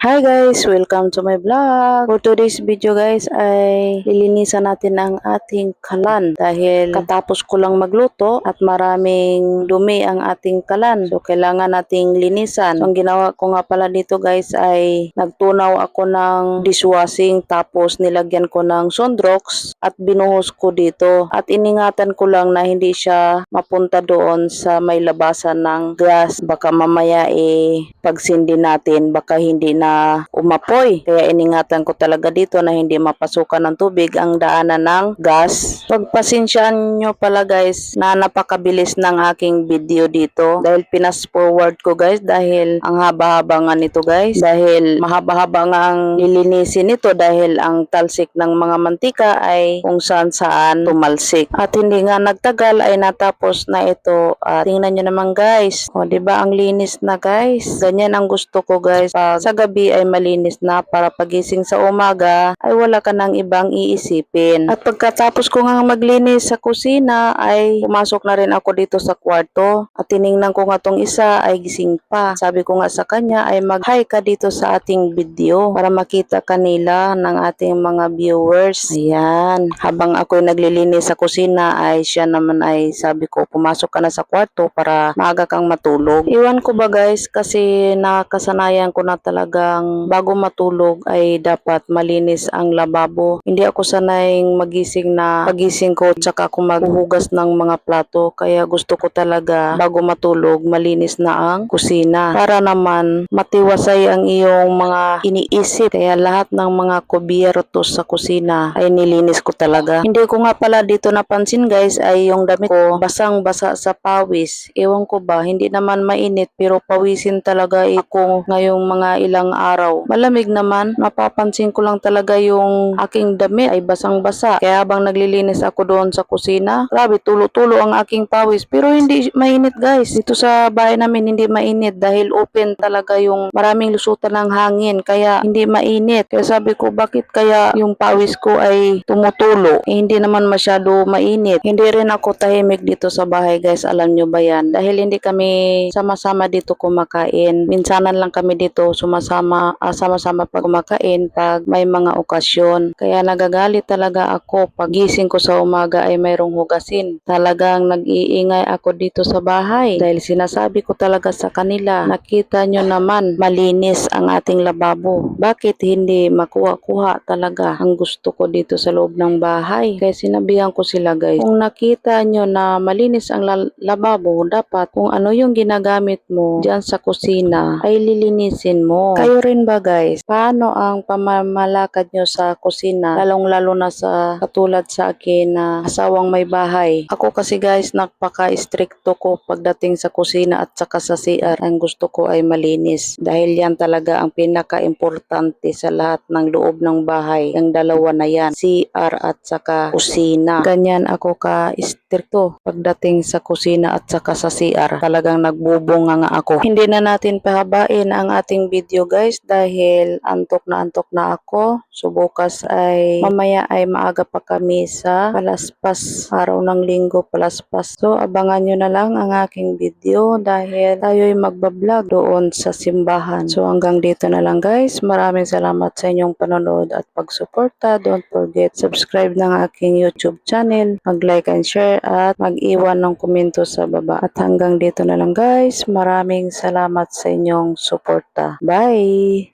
Hi guys! Welcome to my vlog. For today's video guys ay lilinisan natin ang ating kalan dahil katapos ko lang magluto at maraming dumi ang ating kalan. So kailangan nating linisan. So ang ginawa ko nga pala dito guys ay nagtunaw ako ng dishwashing tapos nilagyan ko ng Sondrox at binuhos ko dito. At iningatan ko lang na hindi siya mapunta doon sa may labasan ng gas. Baka mamaya eh pagsindi natin baka hindi na umapoy. Kaya iningatan ko talaga dito na hindi mapasukan ng tubig ang daanan ng gas. Pagpasensyaan nyo pala guys na napakabilis ng aking video dito dahil pinas forward ko guys dahil ang haba-haba nga nito guys dahil mahaba-haba nga ang nilinisin nito dahil ang talsik ng mga mantika ay kung saan saan tumalsik. At hindi nga nagtagal ay natapos na ito. At tingnan nyo naman guys. O, ba ang linis na guys? Ganyan ang gusto ko guys. Pag sa gabi ay malinis na para pagising sa umaga ay wala ka nang ibang iisipin. At pagkatapos ko nga maglinis sa kusina ay pumasok na rin ako dito sa kwarto. At tiningnan ko nga tong isa ay gising pa. Sabi ko nga sa kanya ay mag-hi ka dito sa ating video para makita kanila ng ating mga viewers. Ayan. Habang ako'y naglilinis sa kusina ay siya naman ay sabi ko pumasok ka na sa kwarto para maaga kang matulog. Iwan ko ba guys kasi nakasanayan ko na talagang bago matulog ay dapat malinis ang lababo. Hindi ako sanaying magising na pagising ko tsaka ako maghuhugas ng mga plato kaya gusto ko talaga bago matulog malinis na ang kusina para naman matiwasay ang iyong mga iniisip. Kaya lahat ng mga kubiertos sa kusina ay nilinis ko talaga. Hindi ko nga pala dito napansin guys ay yung damit ko basang basa sa pawis. Ewan ko ba, hindi naman mainit pero pawisin talaga ako ngayong mga ilang araw. Malamig naman, mapapansin ko lang talaga yung aking damit ay basang-basa. Kaya habang naglilinis ako doon sa kusina, grabe tulo-tulo ang aking pawis. Pero hindi mainit guys. Dito sa bahay namin hindi mainit dahil open talaga yung maraming lusutan ng hangin. Kaya hindi mainit. Kaya sabi ko bakit kaya yung pawis ko ay tumutulo. Eh, hindi naman masyado mainit. Hindi rin ako tahimik dito sa bahay guys. Alam nyo ba yan? Dahil hindi kami sama-sama dito kumakain. Minsanan lang kami dito sumasama, ah, sama-sama pag kumakain pag may mga okasyon. Kaya nagagalit talaga ako pag gising ko sa umaga ay mayroong hugasin. Talagang nag-iingay ako dito sa bahay dahil sinasabi ko talaga sa kanila, nakita nyo naman malinis ang ating lababo. Bakit hindi makuha-kuha talaga ang gusto ko dito sa loob ng bahay? Kaya sinabihan ko sila guys, kung nakita nyo na malinis ang la- lababo, dapat kung ano yung ginagamit mo dyan sa kusina ay lilinisin mo. Kayo rin ba guys? Paano ang pamamalakad nyo sa kusina? Lalong-lalo na sa katulad sa akin na asawang may bahay. Ako kasi guys, napaka-stricto ko pagdating sa kusina at saka sa CR. Ang gusto ko ay malinis. Dahil yan talaga ang pinaka-importante sa lahat ng loob ng bahay. Ang dalawa na yan, CR at saka kusina. Ganyan ako ka-stricto pagdating sa kusina at saka sa CR. Talagang nagbubunga nga ako. Hindi na natin pahabain ang ating video guys dahil antok na antok na ako. So bukas ay mamaya ay maaga pa kami sa palaspas. Araw ng linggo palaspas. So abangan nyo na lang ang aking video dahil tayo ay magbablog doon sa simbahan. So hanggang dito na lang guys. Maraming salamat sa inyong panonood at pagsuporta. Don't forget subscribe ng aking YouTube channel. Mag-like and share at mag-iwan ng komento sa baba. At hanggang dito na lang guys. Maraming salamat sa inyong suporta. Bye!